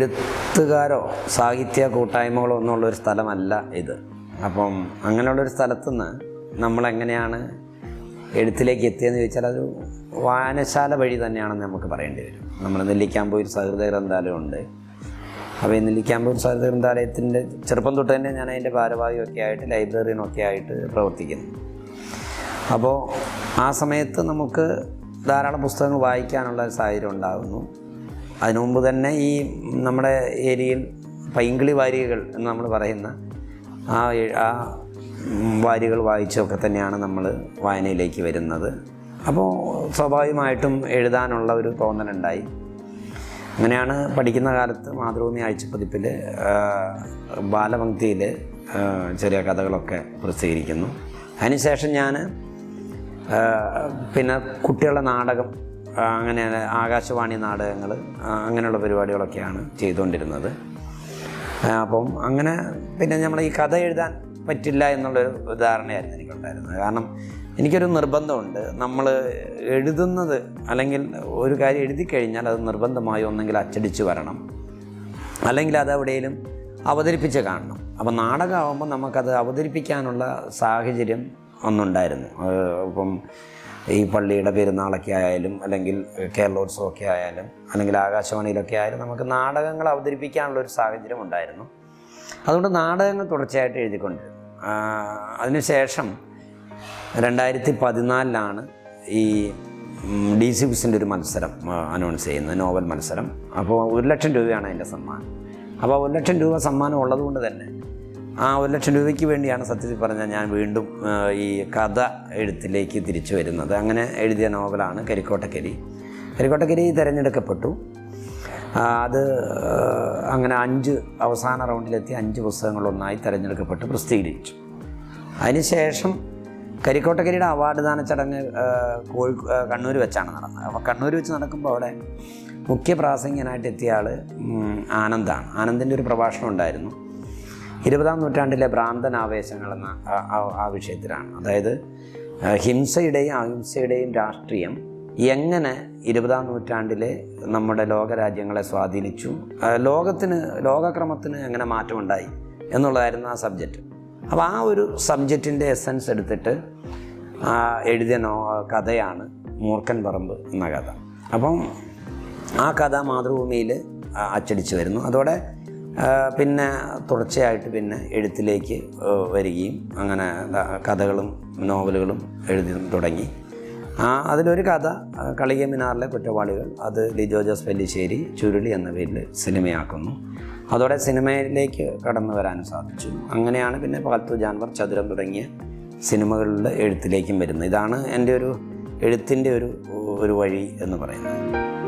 എഴുത്തുകാരോ സാഹിത്യ കൂട്ടായ്മകളോ ഒന്നുമുള്ളൊരു സ്ഥലമല്ല ഇത്. അപ്പം അങ്ങനെയുള്ളൊരു സ്ഥലത്തുനിന്ന് നമ്മളെങ്ങനെയാണ് എഴുത്തിലേക്ക് എത്തിയെന്ന് ചോദിച്ചാൽ അതൊരു വായനശാല വഴി തന്നെയാണെന്ന് നമുക്ക് പറയേണ്ടി വരും. നമ്മൾ നെല്ലിക്കാമ്പൂർ സഹൃദയ ഗ്രന്ഥാലയം ഉണ്ട്. അപ്പോൾ ഈ നെല്ലിക്കാമ്പൂർ സഹൃദയ ഗ്രന്ഥാലയത്തിന്റെ ചെറുപ്പം തൊട്ട് തന്നെ ഞാൻ അതിന്റെ ഭാരവാഹിയൊക്കെ ആയിട്ട് ലൈബ്രറിയിനൊക്കെ ആയിട്ട് പ്രവർത്തിക്കുന്നു. അപ്പോൾ ആ സമയത്ത് നമുക്ക് ധാരാളം പുസ്തകങ്ങൾ വായിക്കാനുള്ള ഒരു സാഹചര്യം ഉണ്ടാകുന്നു. അതിനു മുമ്പ് തന്നെ ഈ നമ്മുടെ ഏരിയയിൽ പൈങ്കിളി വാരികകൾ എന്ന് നമ്മൾ പറയുന്ന ആ ആ വാരികൾ വായിച്ചൊക്കെ തന്നെയാണ് നമ്മൾ വായനയിലേക്ക് വരുന്നത്. അപ്പോൾ സ്വാഭാവികമായിട്ടും എഴുതാനുള്ള ഒരു തോന്നലുണ്ടായി. അങ്ങനെയാണ് പഠിക്കുന്ന കാലത്ത് മാതൃഭൂമി ആഴ്ചപ്പതിപ്പിൽ ബാലപംക്തിയിൽ ചെറിയ കഥകളൊക്കെ പ്രസിദ്ധീകരിക്കുന്നു. അതിനുശേഷം ഞാൻ പിന്നെ കുട്ടികളുടെ നാടകം അങ്ങനെ ആകാശവാണി നാടകങ്ങൾ അങ്ങനെയുള്ള പരിപാടികളൊക്കെയാണ് ചെയ്തുകൊണ്ടിരുന്നത്. അപ്പം അങ്ങനെ പിന്നെ നമ്മൾ ഈ കഥ എഴുതാൻ പറ്റില്ല എന്നുള്ളൊരു ധാരണയായിരുന്നു എനിക്കുണ്ടായിരുന്നത്. കാരണം എനിക്കൊരു നിർബന്ധമുണ്ട്. നമ്മൾ എഴുതുന്നത് അല്ലെങ്കിൽ ഒരു കാര്യം എഴുതി കഴിഞ്ഞാൽ അത് നിർബന്ധമായി ഒന്നെങ്കിൽ അച്ചടിച്ച് വരണം. അല്ലെങ്കിൽ അത് എവിടെയും അവതരിപ്പിച്ച് കാണണം. അപ്പം നാടകമാകുമ്പോൾ നമുക്കത് അവതരിപ്പിക്കാനുള്ള സാഹചര്യം ഒന്നുണ്ടായിരുന്നു. അപ്പം ഈ പള്ളിയുടെ പെരുന്നാളൊക്കെ ആയാലും അല്ലെങ്കിൽ കേരളോത്സവമൊക്കെ ആയാലും അല്ലെങ്കിൽ ആകാശവാണിയിലൊക്കെ ആയാലും നമുക്ക് നാടകങ്ങൾ അവതരിപ്പിക്കാനുള്ള ഒരു സാഹചര്യം ഉണ്ടായിരുന്നു. അതുകൊണ്ട് നാടകങ്ങൾ തുടർച്ചയായിട്ട് എഴുതിക്കൊണ്ടിരുന്നു. അതിനുശേഷം രണ്ടായിരത്തി പതിനാലിലാണ് ഈ ഡി സി ബിസിന്റെ ഒരു മത്സരം അനൗൺസ് ചെയ്യുന്നത് നോവൽ മത്സരം. അപ്പോൾ ഒരു ലക്ഷം രൂപയാണ് അതിന്റെ സമ്മാനം. അപ്പോൾ ഒരു ലക്ഷം രൂപ സമ്മാനം ഉള്ളതുകൊണ്ട് തന്നെ ആ ഒരു ലക്ഷം രൂപയ്ക്ക് വേണ്ടിയാണ് സത്യത്തിൽ പറഞ്ഞാൽ ഞാൻ വീണ്ടും ഈ കഥ എഴുത്തിലേക്ക് തിരിച്ചു വരുന്നത്. അങ്ങനെ എഴുതിയ നോവലാണ് കരിക്കോട്ടക്കരി. കരിക്കോട്ടക്കരി തിരഞ്ഞെടുക്കപ്പെട്ടു. അത് അങ്ങനെ അഞ്ച് അവസാന റൗണ്ടിലെത്തി അഞ്ച് പുസ്തകങ്ങളൊന്നായി തിരഞ്ഞെടുക്കപ്പെട്ട് പ്രസിദ്ധീകരിച്ചു. അതിനുശേഷം കരിക്കോട്ടക്കരിയുടെ അവാർഡ് ദാന ചടങ്ങ് കോഴി കണ്ണൂർ വെച്ചാണ് നടന്നത്. അപ്പോൾ കണ്ണൂർ വെച്ച് നടക്കുമ്പോൾ അവിടെ മുഖ്യ പ്രാസംഗികനായിട്ട് എത്തിയ ആൾ ആനന്ദാണ്. ആനന്ദിന്റെ ഒരു പ്രഭാഷണം ഉണ്ടായിരുന്നു. ഇരുപതാം നൂറ്റാണ്ടിലെ ഭ്രാന്തൻ ആവേശങ്ങൾ എന്ന ആ- വിഷയത്തിലാണ്. അതായത് ഹിംസയുടെയും അഹിംസയുടെയും രാഷ്ട്രീയം എങ്ങനെ ഇരുപതാം നൂറ്റാണ്ടിലെ നമ്മുടെ ലോകരാജ്യങ്ങളെ സ്വാധീനിച്ചു ലോകത്തിന് ലോകക്രമത്തിന് എങ്ങനെ മാറ്റമുണ്ടായി എന്നുള്ളതായിരുന്നു ആ സബ്ജക്റ്റ് അപ്പോൾ ആ ഒരു സബ്ജക്റ്റിന്റെ എസൻസ് എടുത്തിട്ട് എഴുതിയ നോ കഥയാണ് മൂർഖൻ പറമ്പ് എന്ന കഥ. അപ്പം ആ കഥ മാതൃഭൂമിയിൽ അച്ചടിച്ചു വരുന്നു. അതോടെ പിന്നെ തുടർച്ചയായിട്ട് പിന്നെ എഴുത്തിലേക്ക് വരികയും അങ്ങനെ കഥകളും നോവലുകളും എഴുതി തുടങ്ങി. ആ അതിലൊരു കഥ ആ, കളിക മിനാറിലെ കുറ്റവാളികൾ അത് ലിജോ ജോസ് പെല്ലിശ്ശേരി ചുരുളി എന്ന പേരിൽ സിനിമയാക്കുന്നു. അതോടെ സിനിമയിലേക്ക് കടന്നു വരാനും സാധിച്ചു. അങ്ങനെയാണ് പിന്നെ പാൽത്തു ജാൻവർ ചതുരം തുടങ്ങിയ സിനിമകളുടെ എഴുത്തിലേക്കും വരുന്നത്. ഇതാണ് എന്റെ ഒരു എഴുത്തിന്റെ ഒരു ഒരു വഴി എന്ന് പറയുന്നത്.